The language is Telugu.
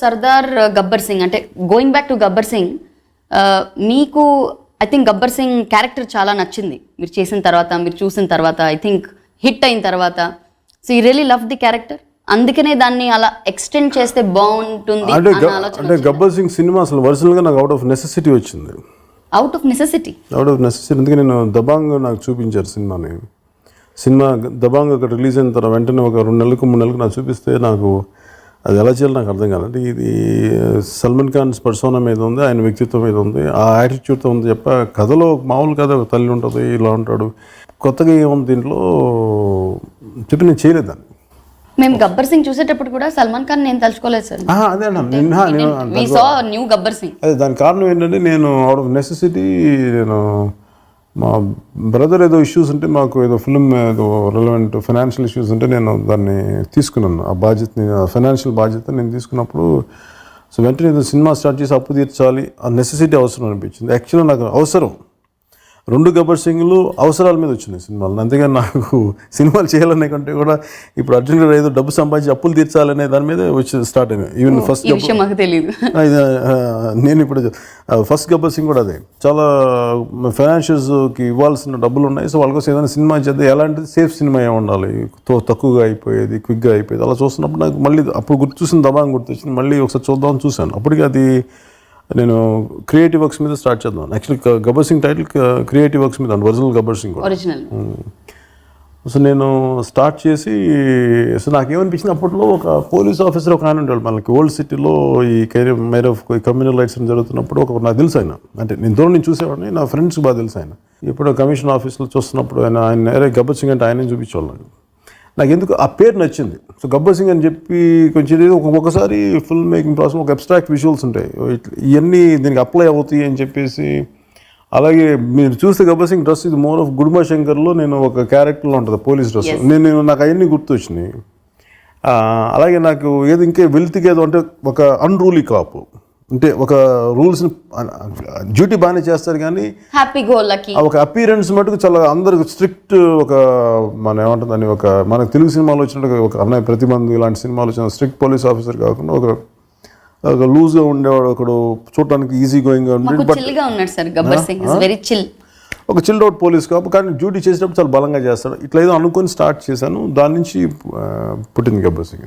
సర్దార్ గబ్బర్ సింగ్. అంటే going back to Gabbar Singh ఆ, మీకు I think Gabbar Singh character చాలా నచ్చింది. మీరు చేసిన తర్వాత మీరు చూసిన తర్వాత ఐ థింక్ హిట్ అయిన తర్వాత. సో ఈ రియలీ లవ్ ది క్యారెక్టర్ అందుకనే దాన్ని అలా ఎక్స్టెండ్ చేస్తే బాగుంటుంది అంటే గబ్బర్ సింగ్ సినిమా అసలు ఒరిజినల్గా నాకు అవుట్ ఆఫ్ నెసెసిటీ వచ్చింది. Out of necessity out of necessity అందుకే నేను దబాంగ్ నాకు చూపించారు సినిమాని. సినిమా దబాంగ్ అక్కడ రిలీజ్ అయిన తర్వాత వెంటనే ఒక రెండు నెలలకు మూడు నెలలకు నాకు చూపిస్తే నాకు అది ఎలా చేయాలో నాకు అర్థం కాదు అంటే ఇది సల్మాన్ ఖాన్ పర్సోనా మీద ఉంది ఆయన వ్యక్తిత్వం మీద ఉంది ఆ యాటిట్యూడ్తో ఉంది చెప్ప కథలో మామూలు కథ ఒక తల్లి ఉంటుంది ఇలా ఉంటాడు. కొత్తగా ఏముంది దీంట్లో? చెప్పి నేను చేయలేదు దాన్ని. మేము గబ్బర్ సింగ్ చూసేటప్పుడు కూడా సల్మాన్ ఖాన్ నేను తలుచుకోలేదు సార్. అదే న్యూ గబ్బర్ సింగ్. అదే దాని కారణం ఏంటంటే నేను అవుట్ ఆఫ్ నెసెసిటీ నేను మా బ్రదర్ ఏదో ఇష్యూస్ ఉంటే మాకు ఏదో ఫిల్మ్ ఏదో రిలవెంట్ ఫైనాన్షియల్ ఇష్యూస్ ఉంటే నేను దాన్ని తీసుకున్నాను. ఆ బాధ్యతని ఫైనాన్షియల్ బాధ్యత నేను తీసుకున్నప్పుడు సో వెంటనే ఏదో సినిమా స్టార్ట్ చేసి అప్పు తీర్చాలి ఆ నెసెసిటీ అవసరం అనిపించింది. యాక్చువల్గా నాకు అవసరం. రెండు గబ్బర్ సింగ్లు అవసరాల మీద వచ్చినాయి సినిమాలు. అంతేగాని నాకు సినిమాలు చేయాలనే కంటే కూడా ఇప్పుడు అర్జున్గా ఏదో డబ్బు సంపాదించి అప్పులు తీర్చాలనే దాని మీద వచ్చి స్టార్ట్ అయినాయి. ఈవెన్ ఫస్ట్ తెలియదు నేను ఇప్పుడు ఫస్ట్ గబ్బర్ సింగ్ కూడా అదే. చాలా ఫైనాన్షియల్స్కి ఇవ్వాల్సిన డబ్బులు ఉన్నాయి. సో వాళ్ళ కోసం ఏదైనా సినిమా చేద్దాం. ఎలాంటిది? సేఫ్ సినిమా ఏ ఉండాలి? తో- తక్కువగా అయిపోయేది క్విక్గా అయిపోయేది? అలా చూస్తున్నప్పుడు నాకు మళ్ళీ అప్పుడు గుర్తు చూసిన దబాంగ్ గుర్తొచ్చింది మళ్ళీ ఒకసారి చూద్దామని చూశాను. అప్పటికి అది నేను క్రియేటివ్ వర్క్స్ మీద స్టార్ట్ చేద్దాం. Actually Gabbar Singh title creative works మీద original Gabbar Singh original so నేను స్టార్ట్ చేసి సో నాకేమనిపించింది అప్పట్లో ఒక పోలీస్ ఆఫీసర్ ఒక ఆయన ఉండేవాడు మనకి. ఓల్డ్ సిటీలో ఈ కెరీర్ మేర్ ఆఫ్ కమ్యూనల్ రైట్స్ జరుగుతున్నప్పుడు ఒక నాకు తెలుసు ఆయన. అంటే నేను దూరం నుంచి చూసేవాడిని నా ఫ్రెండ్స్ బాగా తెలుసు ఆయన. ఇప్పుడు కమిషన్ ఆఫీస్లో చూస్తున్నప్పుడు ఆయన ఆయన నేరే గబ్బర్ సింగ్ అంటే ఆయనే చూపించేవాళ్ళు నాకు ఎందుకు ఆ పేరు నచ్చింది. సో గబ్బర్ సింగ్ అని చెప్పి కొంచెం ఒక్కొక్కసారి ఫిల్మ్ మేకింగ్ ప్రాసెస్ ఒక అబ్స్ట్రాక్ట్ విజువల్స్ ఉంటాయి. ఇవన్నీ దీనికి అప్లై అవుతాయి అని చెప్పేసి. అలాగే మీరు చూస్తే గబ్బర్ సింగ్ డ్రెస్ ఇది మోర్ ఆఫ్ గుడుమా శంకర్లో నేను ఒక క్యారెక్టర్లో ఉంటుంది పోలీస్ డ్రెస్. నేను నేను నాకు అవన్నీ గుర్తొచ్చినాయి. అలాగే నాకు ఏది ఇంకే వెల్త్కి ఏదో అంటే ఒక అన్రూలీ కాపు అంటే ఒక రూల్స్ డ్యూటీ బాగానే చేస్తారు కానీ హ్యాపీ గో లక్కీ ఆ ఒక అపీరెన్స్ మటుకు చాలా అందరికి స్ట్రిక్ట్ ఒక మన ఏమంటుందని ఒక మనకు తెలుగు సినిమాలో వచ్చినట్టు ఒక అన్నయ్య ప్రతిబంధు ఇలాంటి సినిమాలు వచ్చిన స్ట్రిక్ట్ పోలీస్ ఆఫీసర్ కాకుండా ఒక ఒక లూజ్గా ఉండేవాడు ఒకడు చూడటానికి ఈజీ గోయింగ్గా మాకు ఉండి బట్ చిల్గా ఉన్నాడు sir Gabbar Singh. Is very chill ఒక చిల్డ్ అవుట్ పోలీస్ కాపు కానీ డ్యూటీ చేసేటప్పుడు చాలా బలంగా చేస్తాడు. ఇట్లా ఏదో అనుకొని స్టార్ట్ చేశాను. దాని నుంచి పుట్టింది గబ్బర్ సింగ్.